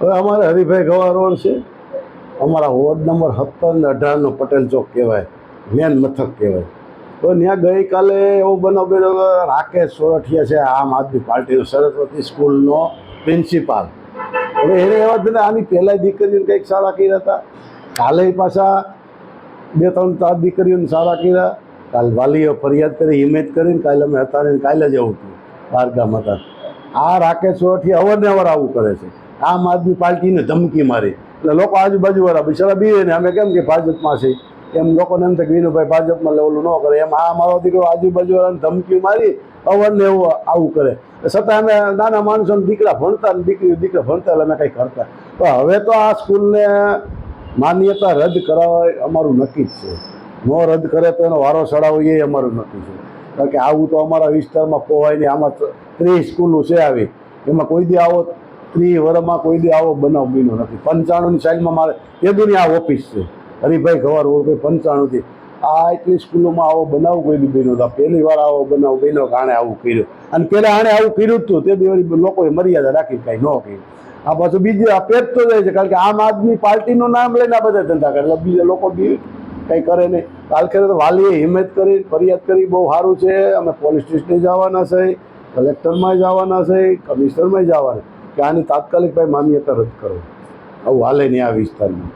હવે અમારે હરિભાઈ ગવા રોડ છે. અમારા વોર્ડ નંબર સત્તર ને અઢારનો પટેલ ચોક કહેવાય. મેન મથક કહેવાય. તો ત્યાં ગઈકાલે એવો બનાવ બન્યો રાકેશ સોરઠિયા છે, આમ આદમી પાર્ટીનો સરસ્વતી સ્કૂલનો પ્રિન્સિપાલ. હવે એને એવા ને આની પહેલાંય દીકરીઓને કંઈક સારા કર્યા હતા. કાલે પાછા બે ત્રણ ચાર દીકરીઓને સારા કર્યા. કાલ વાલીઓ ફરિયાદ કરી હિમેત કરીને કાલે અમે હતા ને કાલે જ આવું હતું બારગામ હતા. આ રાકેશ સોરઠિયા અવારનવાર આવું કરે છે. આમ આદમી પાર્ટીને ધમકી મારી. એટલે લોકો આજુબાજુવાળા બિચારા બી ને, અમે કેમ કે ભાજપમાં છે એમ લોકોને એમ થાય કે વિનુભાઈ ભાજપમાં લેવલું ન કરે. એમ આ મારો દીકરો આજુબાજુવાળાને ધમકી મારી અવરને એવું આવું કરે. છતાં અમે નાના માણસોને દીકરા ભણતા ને દીકરી દીકરા ભણતા એટલે અમે કંઈ કરતા. તો હવે તો આ સ્કૂલને માન્યતા રદ કરાવવા અમારું નક્કી જ છે. ન રદ કરે તો એનો વારો ચડાવવો એ અમારું નક્કી છે. કારણ કે આવું તો અમારા વિસ્તારમાં પોવાય નહીં. આમાં ત્રીસ સ્કૂલો છે આવી. એમાં કોઈ દી આવો ત્રીસ વર્ષમાં કોઈ દી આવો બનાવ બન્યો નથી. પંચાણુંની સાઈડમાં મારે, એ દીની આ ઓફિસ છે. હરિભાઈ ખવાર ઓળખે પંચાણુંથી. આ એટલી સ્કૂલોમાં આવો બનાવ કોઈ દી બન્યો હતો પહેલી વાર આવો બનાવ બન્યો કે આણે આવું કર્યું. અને પહેલાં આણે આવું કર્યું હતું તે. દિવસ લોકોએ મર્યાદા રાખી કાંઈ ન કર્યું. આ પાછું બીજું, આ પેટતો જાય છે. કારણ કે આમ આદમી પાર્ટીનું નામ લઈને આ બધા ધંધા કરે. એટલે બીજા લોકો બી કંઈ કરે નહીં. કાલ ખેરે તો વાલીએ હિંમત કરી, ફરિયાદ કરી, બહુ સારું છે. અમે પોલીસ સ્ટેશને જવાના છે. કલેક્ટરમાં જવાના છે. કમિશનરમાં જવાના કે આની તાત્કાલિક ભાઈ માન્યતા રદ કરો. આવું હાલે નહીં આ વિસ્તારમાં.